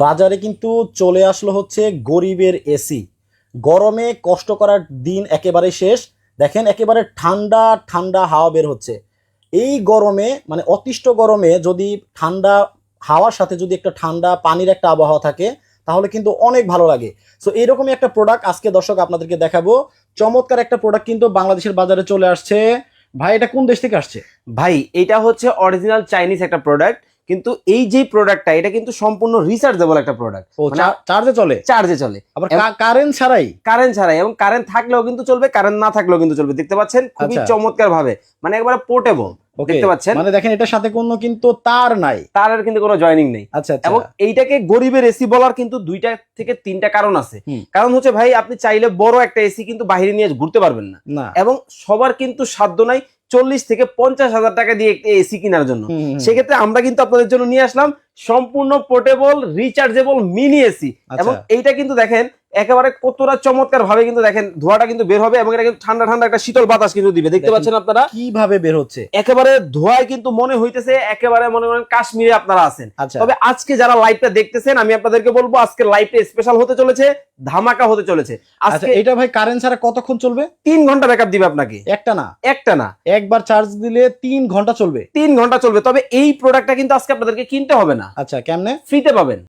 বাজারে কিন্তু চলে আসলো হচ্ছে গরিবের এসি। গরমে কষ্ট করার দিন একেবারে শেষ। দেখেন একেবারে ঠান্ডা ঠান্ডা হাওয়া বের হচ্ছে। এই গরমে মানে অতিষ্ঠ গরমে যদি ঠান্ডা হাওয়ার সাথে যদি একটা ঠান্ডা পানির একটা আবহাওয়া থাকে, তাহলে কিন্তু অনেক ভালো লাগে। সো এইরকমই একটা প্রোডাক্ট আজকে দর্শক আপনাদেরকে দেখাবো। চমৎকার একটা প্রোডাক্ট কিন্তু বাংলাদেশের বাজারে চলে আসছে। ভাই, এটা কোন দেশ থেকে আসছে? ভাই, এটা হচ্ছে অরিজিনাল চাইনিজ একটা প্রোডাক্ট কিন্তু এই যে প্রোডাক্টটা এটা কিন্তু সম্পূর্ণ রিসার্চেবল একটা প্রোডাক্ট চার্জে চলে? চার্জে চলে। আবার কারেন্ট ছাড়াই? কারেন্ট ছাড়াই এবং কারেন্ট থাকলেও কিন্তু চলবে কারেন্ট না থাকলেও কিন্তু চলবে। দেখতে পাচ্ছেন খুবই আচ্ছা। চমৎকার ভাবে মানে একবারে পোর্টেবল দেখতে পাচ্ছেন? মানে দেখেন এটার সাথে কোনো কিন্তু তার নাই। তার কিন্তু কোনো জয়নিং নেই। আচ্ছা আচ্ছা। এবং এইটাকে গরিবের এসি বলার কিন্তু দুইটা থেকে তিনটা কারণ আছে। কারণ হচ্ছে ভাই আপনি চাইলে বড় একটা এসি কিন্তু বাইরে নিয়ে ঘুরতে পারবেন না। এবং সবার কিন্তু সাধ্য নাই চল্লিশ থেকে পঞ্চাশ হাজার টাকা দিয়ে একটি এসি কেনার জন্য। সেক্ষেত্রে আমরা কিন্তু আপনাদের জন্য নিয়ে আসলাম সম্পূর্ণ পোর্টেবল রিচার্জেবল মিনি এসি। এবং এইটা কিন্তু দেখেন একেবারে কতটা চমৎকার ভাবে কিন্তু দেখেন ধোঁয়াটা কিন্তু বের হবে এবং এটা কিন্তু ঠান্ডা ঠান্ডা একটা শীতল বাতাস কিন্তু দিবে। দেখতে পাচ্ছেন আপনারা? কীভাবে বের হচ্ছে। একেবারে ধোঁয়ায় কিন্তু মনে হইতেছে একেবারে মনে করেন কাশ্মীরে আপনারা আছেন। আচ্ছা। তবে আজকে যারা লাইভটা দেখতেছেন আমি আপনাদেরকে বলব আজকে লাইভটা স্পেশাল হতে চলেছে ধামাকা হতে চলেছে। আচ্ছা আজকে এটা ভাই কারেন্ট ছাড়া কতক্ষণ চলবে? তিন ঘণ্টা ব্যাকআপ দিবে আপনাকে। একটা না। একটা না। একবার চার্জ দিলে তিন ঘণ্টা চলবে। তিন ঘণ্টা চলবে। তবে এই প্রোডাক্টটা কিন্তু আজকে আপনাদেরকে কিনতে হবে না। আচ্ছা কেমনে? ফ্রিতে পাবেন।